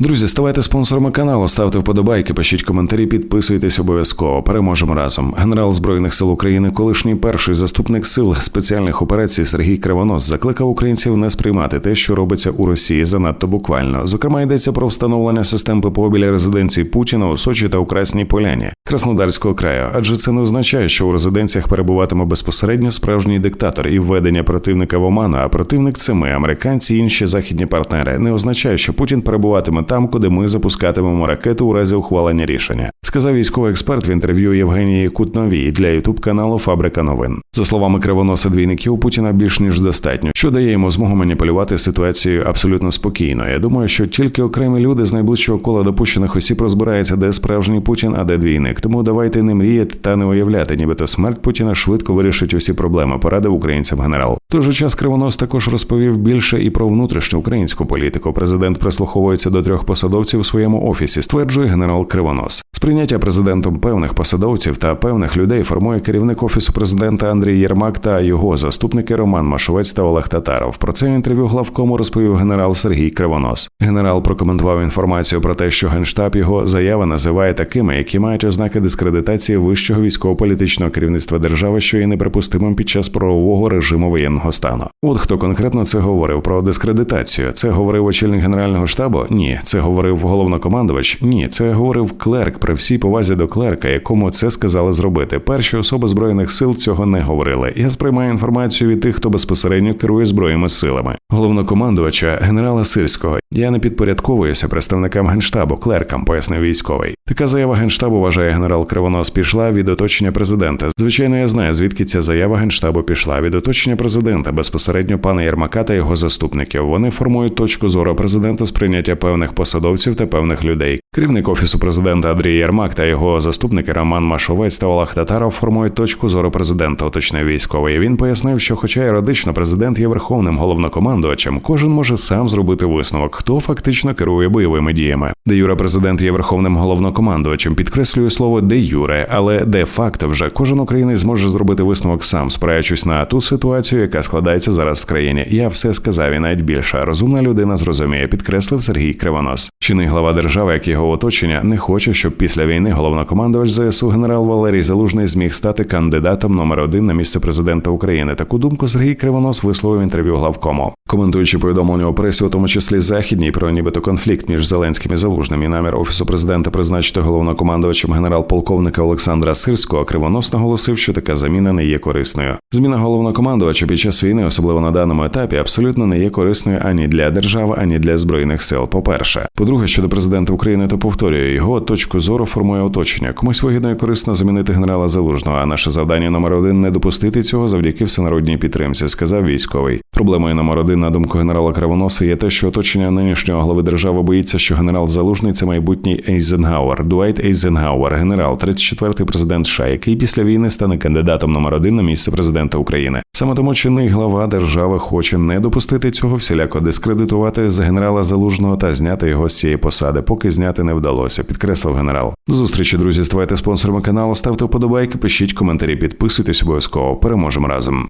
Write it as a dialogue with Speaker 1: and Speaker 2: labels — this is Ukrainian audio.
Speaker 1: Друзі, ставайте спонсорами каналу, ставте вподобайки, пишіть коментарі, підписуйтесь обов'язково. Переможемо разом. Генерал збройних сил України, колишній перший заступник сил спеціальних операцій Сергій Кривонос закликав українців не сприймати те, що робиться у Росії, занадто буквально. Зокрема, йдеться про встановлення систем ППО біля резиденції Путіна у Сочі та у Красній Поляні Краснодарського краю. Адже це не означає, що у резиденціях перебуватиме безпосередньо справжній диктатор і введення противника в оману, а противник це ми, американці і інші західні партнери. Не означає, що Путін перебуватиме там, куди ми запускатимемо ракету у разі ухвалення рішення, сказав військовий експерт в інтерв'ю Євгенії Кутновій для ютуб каналу Фабрика новин. За словами кривоноса двійників, Путіна більш ніж достатньо, що дає йому змогу маніпулювати ситуацією абсолютно спокійно. Я думаю, що тільки окремі люди з найближчого кола допущених осіб розбираються, де справжній Путін, а де двійник. Тому давайте не мріяти та не уявляти, нібито смерть Путіна швидко вирішить усі проблеми. Порадив українцям генерал. Той же час Кривонос також розповів більше і про внутрішню українську політику. Президент прислуховується до трьох посадовців у своєму офісі, стверджує генерал Кривонос. Сприйняття президентом певних посадовців та певних людей формує керівник офісу президента Андрій Єрмак та його заступники Роман Машовець та Олег Татаров. Про це інтерв'ю главкому розповів генерал Сергій Кривонос. Генерал прокоментував інформацію про те, що генштаб його заяви називає такими, які мають ознаки дискредитації вищого військово-політичного керівництва держави, що є неприпустимим під час правового режиму воєнного стану. От хто конкретно це говорив про дискредитацію. Це говорив очільник генерального штабу? Ні, це говорив головнокомандувач. Ні, це говорив клерк при всій повазі до клерка, якому це сказали зробити. Перші особи збройних сил цього не говорили. Я сприймаю інформацію від тих, хто безпосередньо керує збройними силами. Головнокомандувача генерала Сирського. Я не підпорядковуюся представникам генштабу, клеркам, пояснив військовий. Така заява генштабу вважає генерал Кривонос пішла від оточення президента. Звичайно, я знаю, звідки ця заява генштабу пішла від оточення президента, безпосередньо пана Єрмака та його заступників. Вони формують точку зору президента з прийняття певних посадовців та певних людей. Керівник офісу президента Андрій Єрмак та його заступники Роман Машовець та Олег Татаров формують точку зору президента, уточнив військовий. Він пояснив, що, хоча юридично президент є верховним головнокомандувачем, кожен може сам зробити висновок, хто фактично керує бойовими діями. Де Юра президент є верховним головнокомандувачем, підкреслює слово де Юре, але де факто вже кожен українець зможе зробити висновок сам, спираючись на ту ситуацію, яка складається зараз в країні. Я все сказав і навіть більше. Розумна людина зрозуміє, підкреслив Сергій Кривонос. Чинний глава держави, як його оточення, не хоче, щоб після війни головнокомандувач ЗСУ генерал Валерій Залужний зміг стати кандидатом номер один на місце президента України. Таку думку Сергій Кривонос висловив інтерв'ю главкому, коментуючи повідомлення у пресі, у тому числі західній, про нібито конфлікт між Зеленським і Залужним і намір офісу президента призначити головнокомандувачем генерал-полковника Олександра Сирського. Кривонос наголосив, що така заміна не є корисною. Зміна головнокомандувача під час війни, особливо на даному етапі, абсолютно не є корисною ані для держави, ані для збройних сил. По перше, по-друге, щодо президента України, то повторюю, його точку зору формує оточення. Комусь вигідно і корисно замінити генерала Залужного. А наше завдання номер один не допустити цього завдяки всенародній підтримці, сказав військовий. Проблемою номер один, на думку генерала Кривоноса, є те, що оточення нинішнього глави держави боїться, що генерал Залужний це майбутній Ейзенгауер, Дуайт Ейзенгауер, генерал, 34-й президент США, який після війни стане кандидатом номер один на місце президента України. Саме тому чинний глава держави хоче не допустити цього, всіляко дискредитувати з генерала Залужного та зняти його з цієї посади, поки зняти не вдалося. Підкреслив генерал. До зустрічі, друзі. Ставайте спонсорами каналу, ставте вподобайки, пишіть коментарі, підписуйтесь обов'язково. Переможемо разом.